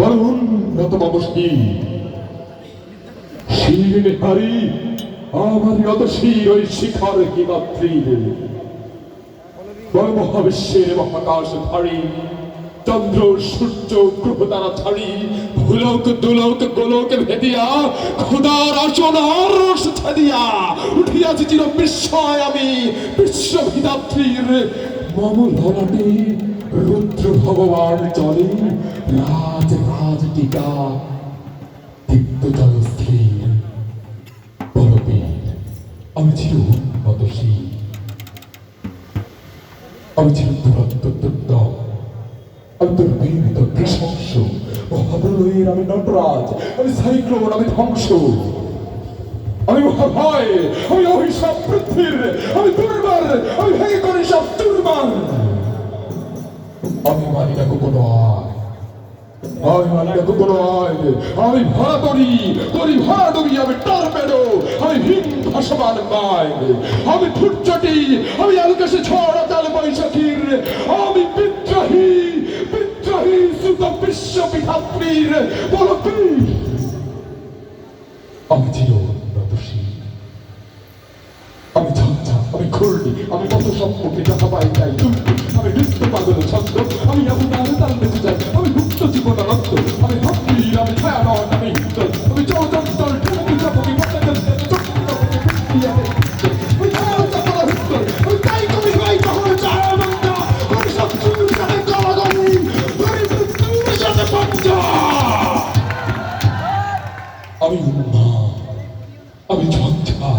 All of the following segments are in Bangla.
বড় উন্নত মমস্কি শির আমার নত শির ওই শিখর কি মাতৃ বড় মহাবিশ্বের মহাকাশ ধারী, চন্দ্র, সূর্য, গ্রহ দ্বারা ছাড়ি ভুলক, দুলক, গোলক ভেদিয়া খোদার আসন আরস ছাদিয়া, উঠিয়াছি চির বিস্ময় আমি বিশ্বভিদাত্রীর মম রুদ্র ভগবান চলে। রাজ রাজ টিকা দীপ্ত বড়বীর আমি ছিল উন্নতশীল আমি ছিল দুরন্ত দুর্দম আমি নৃশংস মহাবলয়ের আমি নটরাজ। আমি সাইক্লোন, আমি ধ্বংস। আমি মহাভয় আমি অভিশাপ পৃথিবীর, আমি দুর্বার, আমি ভেঙে করি সব দুর্বার। আমি মানি না কোনো আয় আমি মানি না কোনো আয় আমি ভরা করি করি ভরা করি আমি টর্পেডো, আমি হিম ভাসমান মায় আমি ফুটচটি আমি আলকাশে ঝড় তাল বৈশাখীর। আমি বিদ্রোহী বিদ্রোহী সুত বিশ্ববিধাত্রীর বলো আমি নৃত্য পাগল ছন্দ আমি তালে তাল বেঁচে যাই আমি মুক্ত জীবন আনন্দ আমি ভক্তি আমি ছায়া নন আমি হিন্দল আমি পটাগল আমি উন্মাদ আমি ঝঞ্ঝা,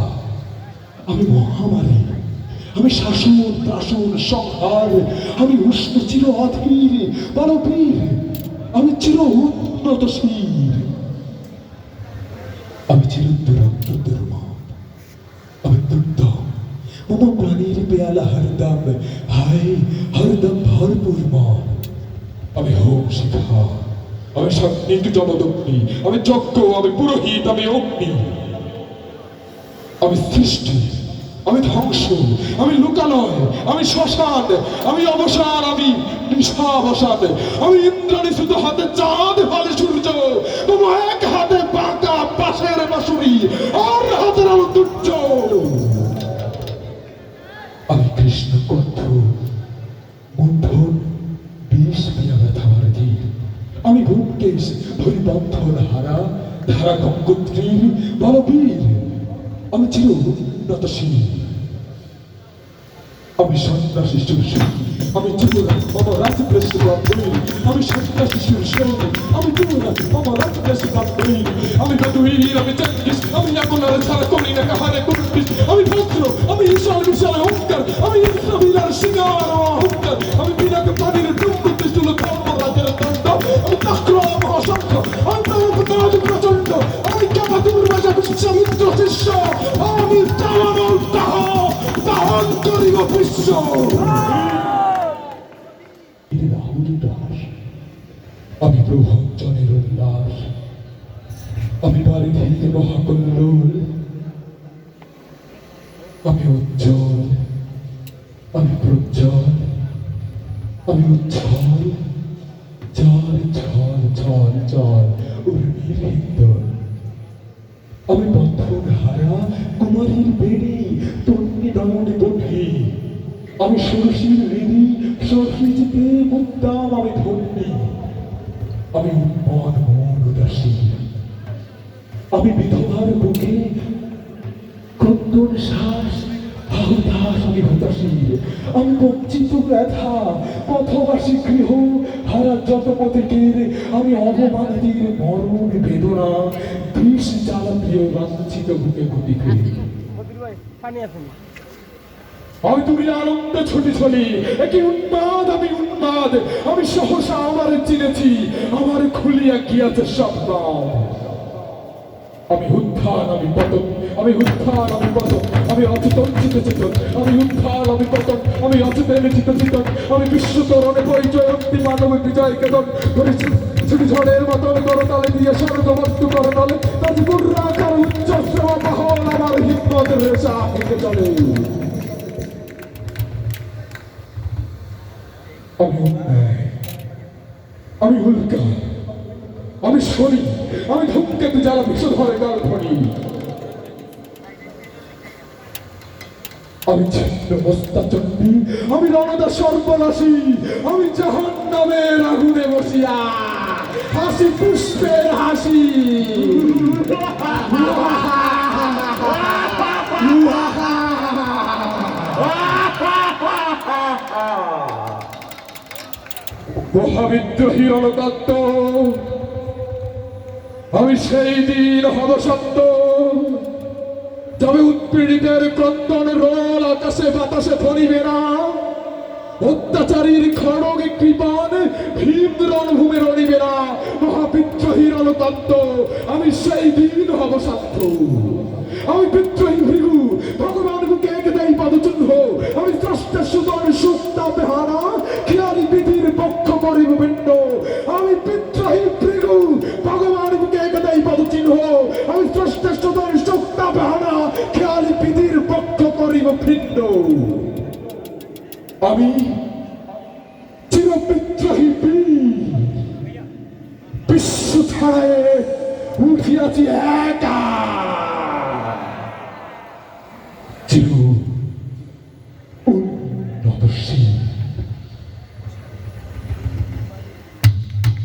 আমি মহামারী। আমি শাসন প্রাসন সংহার। আমি উষ্ণ চির অধীর বলবীর আমি চির উন্নতশীল আমি চির দুরন্ত আমি দুর্দম মম প্রাণীর পেয়ালা হরদম। হায়, হরদম ভরপুর আমি হোম শিখা। আমি সন্নিক জমদগ্নি আমি যজ্ঞ, আমি পুরোহিত, আমি অগ্নি। আমি সৃষ্টি। আমি ধ্বংস, আমি লোকালয়, আমি শ্মশান, আমি অবসান, আমি নিশাবসান আমি ইন্দ্রাণী শুধু হাতে চাঁদ, হাতে সূর্য, তবু এক হাতে বাঁকা পাশের বাঁশুরি, আর হাতের আলো দুর্য আমি কৃষ্ণ কণ্ঠ মন্থন বিষ পিয়া ব্যথার ধীর আমি ভূমকেশ ধরি বন্ধন হারা, ধারা গঙ্গোত্রীর বলবীর আমি চির উন্নতশীল আমি সন্ন্যাসী শিশু আমি যুবরাজ আমার রাজপ্রেসী আমি সন্ন্যাসী শিশু আমি যুবরাজ আমার রাজপ্রেসী আমি বেদুইন আমি চেঙ্গিস আমি এখন ছাড়া করি না, কাহারে কুর্বিস আমি বজ্র আমি ঈশ্বর আমি প্রভঞ্জনের উল্লাস। আমি বারিধিতে মহাকল্লোল। আমি উজ্জ্বল। আমি প্রজ্জ্বল। আমি উচ্ছল। জল ঝল ঝল জল উর্মির আমি বন্ধন হারা কুমারীর বেড়ি তন্নি দমনে বন্ধি আমি ষোড়শীর ঋণী ষোড়শীজিতে মুক্তাম আমি ধন্যী। আমি উন্মদ মন উদাসী আমি বিধবার বুকে ক্রন্দন শ্বাস হাহুতাস আমি হতাশীর আমি বঞ্চিত ব্যথা, পথবাসী গৃহ হারা যত পথিকের আমি অবমানিতের মরণ বেদনা, বিষ জ্বালা প্রিয় লাঞ্ছিত বুকে ঘটি করি তুমি আনন্দে ছুটি ছলি একই উন্মাদ, আমি উন্মাদ। আমি সহসা আমার চিনেছি। আমার খুলিয়া গিয়াছে সব দ্বার। আমি উত্থান, আমি পতন। আমি উত্থান, আমি পতন। আমি অচেতন চিত চেতন আমি উত্থান, আমি পতন। আমি অচেতন চিত চেতন আমি বিশ্ব তরণে পরিচয় অন্তি মানব বিজয়, কেতন। ছুটি ঝড়ের মতন করতালে দিয়ে স্বর্গবস্তু করতলে তাজ গুর্রাকার উচ্চ আমার হিম্মতের রেশা চলে। আমি আমি উল্কা আমি শনি। আমি ধূমকেতু যারা বিষধরে গাল ধরি আমি ছিন্ন মস্তাচণ্ডী আমি রণদা সর্বনাশী। আমি জাহান নামের আগুনে বসিয়া। হাসি পুষ্পের হাসি। মহাবিদ্রোহী রণতত্ত্ব আমি সেই দিন হব তবে উৎপীড়িতের ক্রন্দন রোল আকাশে বাতাসে ধরিবে না। অত্যাচারীর খড়গে কৃপান ভীম রণভূমে রণিবে না। মহাবিদ্রোহী রণতত্ত্ব আমি সেই দিন হব সাধ্য আমি বিদ্রোহী ভৃগু ভগবান বুকে একদাই পদচিহ্ন। আমি দ্রষ্টা সুদর সুক্তা বেহারা আমি বিদ্রোহী ভৃগু। ভগবান বুকে একদাই পদচিহ্ন। আমি বিশ্ব ছাড়ায় উঠিয়াছি একা।